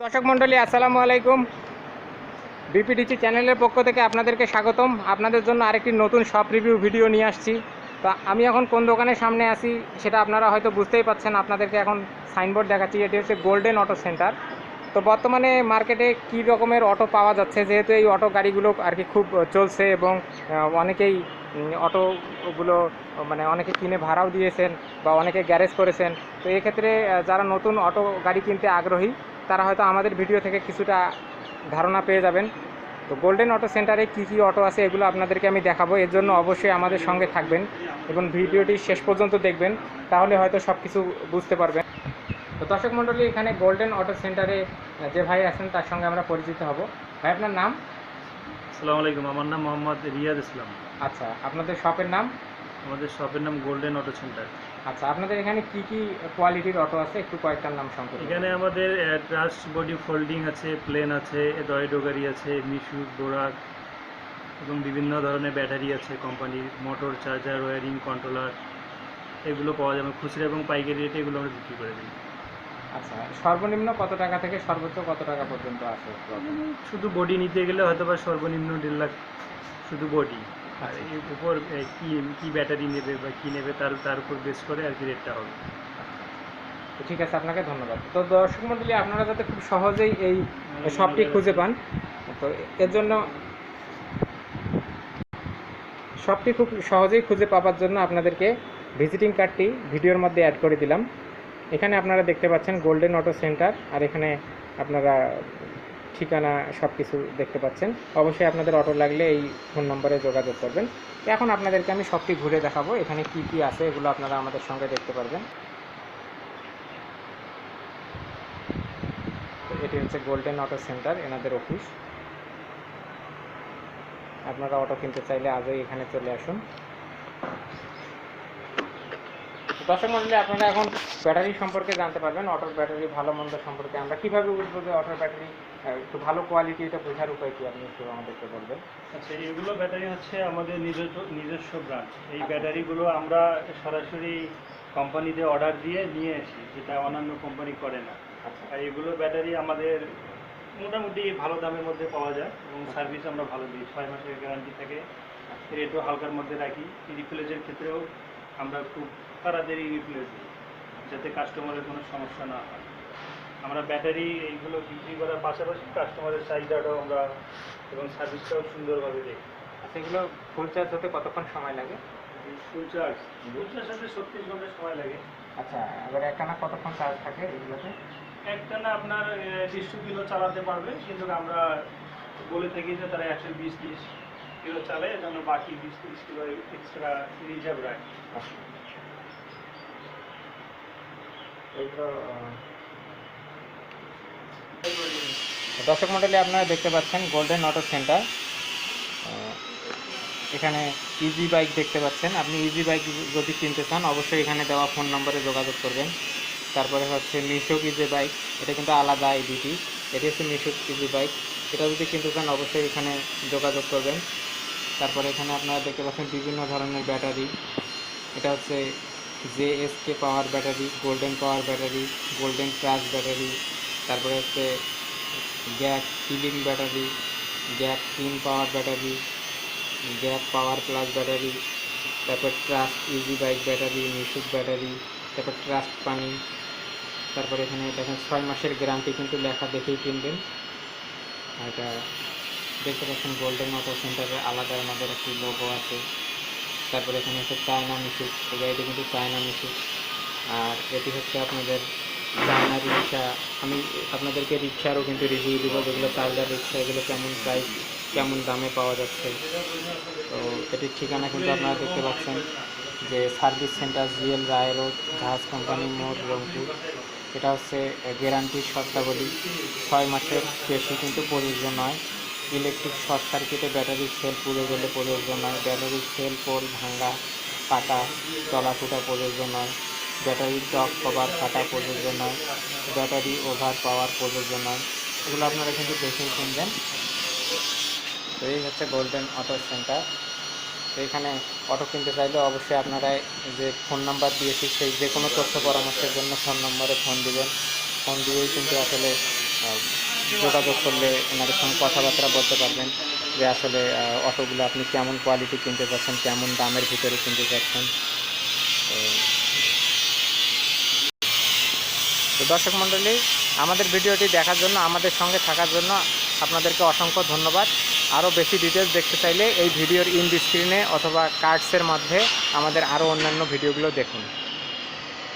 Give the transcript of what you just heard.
দর্শক মণ্ডলী, আসসালামু আলাইকুম। বিপিডিসি চ্যানেলের পক্ষ থেকে আপনাদেরকে স্বাগতম। আপনাদের জন্য আরেকটি নতুন শপ রিভিউ ভিডিও নিয়ে আসছি। তো আমি এখন কোন দোকানের সামনে আছি, সেটা আপনারা হয়তো বুঝতেই পাচ্ছেন। আপনাদেরকে এখন সাইনবোর্ড দেখাচ্ছি। এটি হচ্ছে গোল্ডেন অটো সেন্টার। তো বর্তমানে মার্কেটে কী রকমের অটো পাওয়া যাচ্ছে? যেহেতু এই অটো গাড়িগুলো আর কি খুব চলছে এবং অনেকেই অটোগুলো মানে অনেকে কিনে ভাড়াও দিয়েছেন বা অনেকে গ্যারেজ করেছেন। তো এক্ষেত্রে যারা নতুন অটো গাড়ি কিনতে আগ্রহী তারা হয়তো আমাদের ভিডিও থেকে কিছুটা ধারণা পেয়ে যাবেন। তো গোল্ডেন অটো সেন্টারে কী কী অটো আছে এগুলো আপনাদেরকে আমি দেখাবো। এর জন্য অবশ্যই আমাদের সঙ্গে থাকবেন এবং ভিডিওটি শেষ পর্যন্ত দেখবেন তাহলে হয়তো সব কিছু বুঝতে পারবেন। তো দর্শক মণ্ডলী এখানে গোল্ডেন অটো সেন্টারে যে ভাই আছেন তার সঙ্গে আমরা পরিচিত হব। ভাই আপনার নাম? আসসালামু আলাইকুম। আমার নাম মোহাম্মদ রিয়াদ ইসলাম। আচ্ছা আপনাদের শপের নাম? আমাদের শপের নাম গোল্ডেন অটো সেন্টার আচ্ছা আপনাদের এখানে কি কি কোয়ালিটির অটো আছে? একটু কয়েকটার নাম সম্পর্কে এখানে আমাদের ট্রাস্ট বডি ফোল্ডিং আছে প্লেন আছে দয়ডো গাড়ি আছে মিশু বোরাক এবং বিভিন্ন ধরনের ব্যাটারি আছে কোম্পানির মোটর চার্জার ওয়ারিং কন্ট্রোলার এগুলো পাওয়া যাবে। খুচরা এবং পাইকারি রেটে এগুলো আমরা বিক্রি করে দিই। আচ্ছা সর্বনিম্ন কত টাকা থেকে সর্বোচ্চ কত টাকা পর্যন্ত আছে শুধু বডি নিতে গেলে হয়তো বা সর্বনিম্ন দেড় লাখ শুধু বডি আর। এর উপর কি কি ব্যাটারি নেবে বা কি নেবে তার তার উপর বেস করে আর কি রেটটা হবে তো ঠিক আছে আপনাকে ধন্যবাদ তো দর্শক মন্ডলী আপনারা যাতে খুব সহজেই এই শপটি খুঁজে পান তো এর জন্য শপটি খুব সহজেই খুঁজে পাওয়ার জন্য আপনাদেরকে ভিজিটিং কার্ডটি ভিডিওর মধ্যে অ্যাড করে দিলাম এখানে আপনারা দেখতে পাচ্ছেন গোল্ডেন অটো সেন্টার আর এখানে আপনারা ঠিকানা সব কিছু দেখতে পাচ্ছেন। অবশ্যই আপনাদের অটো লাগলে এই ফোন নম্বরে যোগাযোগ করবেন। এখন আপনাদেরকে আমি সবটি ঘুরে দেখাবো, এখানে কি কি আছে এগুলো আপনারা আমাদের সঙ্গে দেখতে পারবেন। এটি হচ্ছে গোল্ডেন অটো সেন্টার এনাদের অফিস আপনারা অটো কিনতে চাইলে আজই এখানে চলে আসুন তো দর্শক মন্ডলী আপনারা এখন ব্যাটারি সম্পর্কে জানতে পারবেন অটোর ব্যাটারি ভালো মন্দ সম্পর্কে। আমরা কীভাবে বুঝব যে অটোর ব্যাটারি একটু ভালো কোয়ালিটি এটা বোঝার উপায় কি আপনি একটু আমাদেরকে বলবেন? আচ্ছা এগুলো ব্যাটারি হচ্ছে আমাদের নিজস্ব নিজস্ব ব্রান্ড এই ব্যাটারিগুলো আমরা সরাসরি কোম্পানিতে অর্ডার দিয়ে নিয়ে আসি যেটা অন্যান্য কোম্পানি করে না। আচ্ছা। আর এগুলো ব্যাটারি আমাদের মোটামুটি ভালো দামের মধ্যে পাওয়া যায় এবং সার্ভিস আমরা ভালো দিই। ছয় মাসের গ্যারান্টি থাকে। রেটও হালকার মধ্যে রাখি। রিপ্লেসের ক্ষেত্রেও আমরা খুব তাড়াতাড়ি রিপ্লেস যাতে কাস্টমারের কোনো সমস্যা না হয়। আমরা ব্যাটারি এইগুলো বিক্রি করার পাশাপাশি কাস্টমারের চাহিদাটাও আমরা এবং সার্ভিসটাও সুন্দরভাবে দিই আচ্ছা এগুলো ফুল চার্জ হতে কতক্ষণ সময় লাগে? ফুল চার্জ ফুল চার্জ হতে ছত্রিশ ঘণ্টা সময় লাগে। আচ্ছা এবার একটানা কতক্ষণ চার্জ থাকে এগুলোতে? একটানা আপনার দেড়শো কিলো চালাতে পারবে কিন্তু আমরা বলে থাকি যে তারা একশো বিশ তিরিশ কিলো চালায় এজন্য বাকি বিশ তিরিশ কিলো এক্সট্রা রিজার্ভ রাখে আচ্ছা। এগুলো আহ, দর্শক মন্ডলী আপনারা দেখতে পাচ্ছেন গোল্ডেন অটো সেন্টার এখানে ইজি বাইক দেখতে পাচ্ছেন। আপনি ইজি বাইক যদি কিনতে চান, অবশ্যই এখানে দেওয়া ফোন নম্বরে যোগাযোগ করবেন। তারপরে হচ্ছে মিশুক ইজি বাইক এটা কিন্তু আলাদা এই দুটি এটি হচ্ছে মিশুক ইজি বাইক এটা যদি কিনতে চান, অবশ্যই এখানে যোগাযোগ করবেন। তারপরে এখানে আপনারা দেখতে পাচ্ছেন বিভিন্ন ধরনের ব্যাটারি। এটা হচ্ছে JSK power battery, golden power battery, golden trust battery, তারপরে হচ্ছে gap killing battery, gap king power battery, gap power plus battery, তারপর trust easy bike battery Mishuk battery, তারপর ট্রাস্ট পানি, তারপর এখানে দেখেন ছয় মাসের গ্যারান্টি কিন্তু লেখা দেখেই কিনবেন। এটা দেখতে পাচ্ছেন গোল্ডেন অটো সেন্টারের আলাদা আমাদের একটি লোগো আছে। তারপরে এখানে হচ্ছে চায়না মিশুক এই গাড়িটি কিন্তু চায়না মিশুক আর এটি হচ্ছে আপনাদের চায়না রিক্সা। আমি আপনাদেরকে রিক্সারও কিন্তু রিভিউ দেবো, যেগুলো চার্জার রিক্সা, এগুলো কেমন প্রাইস কেমন দামে পাওয়া যাচ্ছে। তো এটির ঠিকানা কিন্তু আপনারা দেখতে পাচ্ছেন, যে service centre GL Roy road, জাহাজ কোম্পানি মোড়, রংপুর। এটা হচ্ছে গ্যারান্টির শর্তাবলী। ছয় মাসের বেশি কিন্তু প্রযোজ্য নয়। ইলেকট্রিক শর্ট সার্কিটে ব্যাটারির সেল পুড়ে গেলে প্রযোজ্য নয়। ব্যাটারির সেল, পোল ভাঙ্গা কাটা চলাফুটা প্রযোজ্য নয়। ব্যাটারির ডক কভার কাটা প্রযোজ্য নয়। ব্যাটারি ওভার পাওয়ার প্রযোজ্য নয়। এগুলো আপনারা কিন্তু দেখেই কিনবেন তো এই হচ্ছে গোল্ডেন অটো সেন্টার তো এখানে অটো কিনতে চাইলে অবশ্যই আপনারা যে ফোন নাম্বার দিয়েছি, সেই যে কোনো তথ্য পরামর্শের জন্য ফোন নম্বরে ফোন দিবেন। ফোন দিয়েই কিন্তু আসলে যোগাযোগ করলে ওনাদের সঙ্গে কথাবার্তা বলতে পারবেন যে আসলে অটোগুলো আপনি কেমন কোয়ালিটি কিনতে চাচ্ছেন কেমন দামের ভিতরে কিনতে চাচ্ছেন তো দর্শক মণ্ডলী, আমাদের ভিডিওটি দেখার জন্য, আমাদের সঙ্গে থাকার জন্য আপনাদেরকে অসংখ্য ধন্যবাদ। আরও বেশি ডিটেলস দেখতে চাইলে এই ভিডিওর ইন স্ক্রিনে অথবা কার্ডসের মধ্যে আমাদের আরও অন্যান্য ভিডিওগুলো দেখুন।